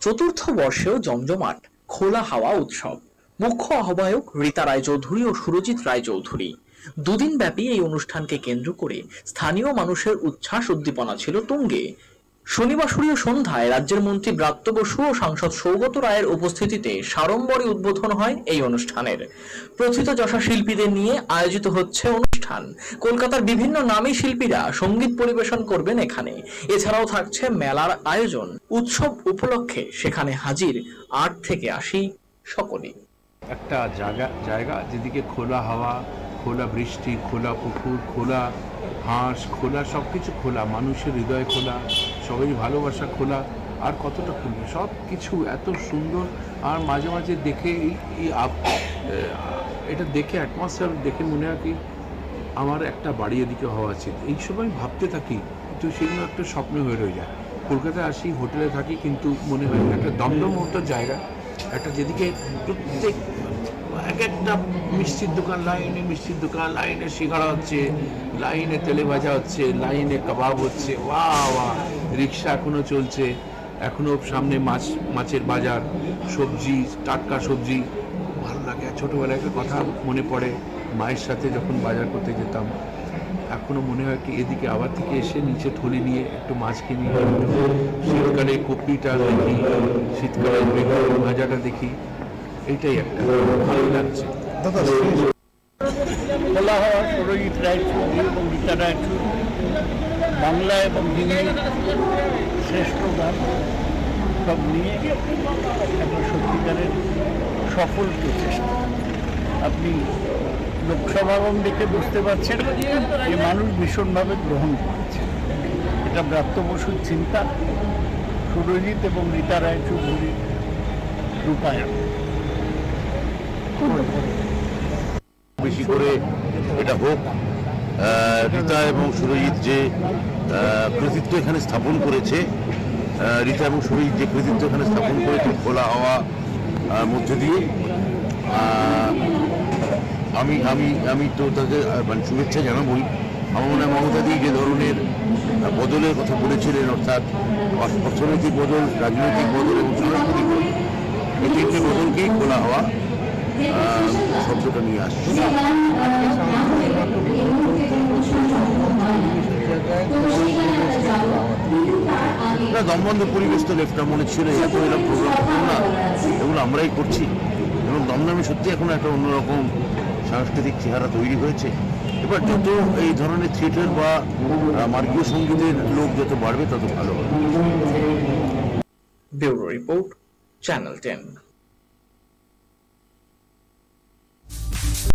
চতুর্থ বর্ষেও জমজমাট, খোলা হাওয়া উৎসব। মুখ্য আহ্বায়ক রীতা রায় চৌধুরী ও সুরজিৎ রায়চৌধুরী। দুদিন ব্যাপী এই অনুষ্ঠানকে কেন্দ্র করে স্থানীয় মানুষের উচ্ছ্বাস উদ্দীপনা ছিল তুঙ্গে। শনিবাসরীয় সন্ধ্যায় রাজ্যের মন্ত্রী ব্রাত্য বসু ও সাংসদ সৌগত রায়ের উপস্থিতিতে সাড়ম্বরে উদ্বোধন হয় এই অনুষ্ঠানের। প্রথিতযশা শিল্পীদের নিয়ে আয়োজিত হচ্ছে অনুষ্ঠান। কলকাতার বিভিন্ন নামী শিল্পীরা সংগীত পরিবেশন করবেন এখানে। এছাড়াও থাকছে মেলার আয়োজন। উৎসব উপলক্ষে সেখানে হাজির আট থেকে আশি সকলেই। একটা জায়গা জায়গা যেদিকে খোলা হাওয়া, খোলা বৃষ্টি, খোলা পুকুর, খোলা হাঁস, খোলা সব কিছু খোলা, মানুষের হৃদয় খোলা। সবাই ভালোবাসা খোলা, আর কতটা খুলবে? সব কিছু এত সুন্দর, আর মাঝে মাঝে দেখে এই এটা দেখে অ্যাটমসফিয়ার দেখে মনে হয় কি আমার একটা বাড়ি এদিকে হওয়া উচিত। এই সময় ভাবতে থাকি, তো সেগুলো একটা স্বপ্ন হয়ে রয়ে যায়। কলকাতায় আসি, হোটেলে থাকি, কিন্তু মনে হয় একটা দমদম মতো জায়গা একটা যেদিকে প্রত্যেক এক একটা মিষ্টির দোকান, লাইনে মিষ্টির দোকান, লাইনে সিঙ্গাড়া হচ্ছে, লাইনে তেলে ভাজা হচ্ছে, লাইনে কাবাব হচ্ছে ওয়া ওয়া রিক্সা এখনও চলছে এখনও সামনে মাছ, মাছের বাজার, সবজি, টাটকা সবজি। ভালো লাগে। ছোটোবেলায় একটা কথা মনে পড়ে, মায়ের সাথে যখন বাজার করতে যেতাম এখনও মনে হয় কি এদিকে আবার থেকে এসে নিচে থলি নিয়ে একটু মাছ কিনি। শীতকালে কপিটা দেখি, শীতকালে বেগুন ভাজাটা দেখি, এইটাই একটা ভালো লাগছে। বলা হয় বাংলা এবং হিন্দি শ্রেষ্ঠ গান সব নিয়ে একটা সত্যিকারের সফল প্রচেষ্টা। আপনি লোকসভাগম দেখে বুঝতে পারছেন যে মানুষ ভীষণভাবে গ্রহণ করেছে। এটা ব্রাত্য বসুর চিন্তা সুরজিৎ এবং রীতা রায়চৌধুরীর রূপায়ণ। বেশি করে এটা হোক রীতা এবং সুরজিৎ যে আহ, কৃতিত্ব এখানে স্থাপন করেছে আহ, রীতা এবং সুরজিৎ যে কৃতিত্ব এখানে স্থাপন করেছে খোলা হওয়া মধ্যে দিয়ে আহ, আমি আমি আমি তো তাকে মানে শুভেচ্ছা জানাবই। আমার মনে হয় মমতাদি যে ধরনের বদলের কথা বলেছিলেন, অর্থাৎ অর্থনৈতিক বদল, রাজনৈতিক বদল এবং সাংস্কৃতিক বদল, এই তিনটে বদলকেই খোলা হওয়া শব্দটা নিয়ে আসছে। না, দমবন্ধ পরিবেশ তো লেফটা মনে ছিল, এত এরকম প্রোগ্রাম না, এগুলো আমরাই করছি। এবং দমদমে সত্যি এখন একটা অন্যরকম সাংস্কৃতিক চেহারা তৈরি হয়েছে। এবার যত এই ধরনের থিয়েটার বা মার্গীয় সঙ্গীতের লোক যত বাড়বে, তত ভালো হবে। Bureau report, channel ten.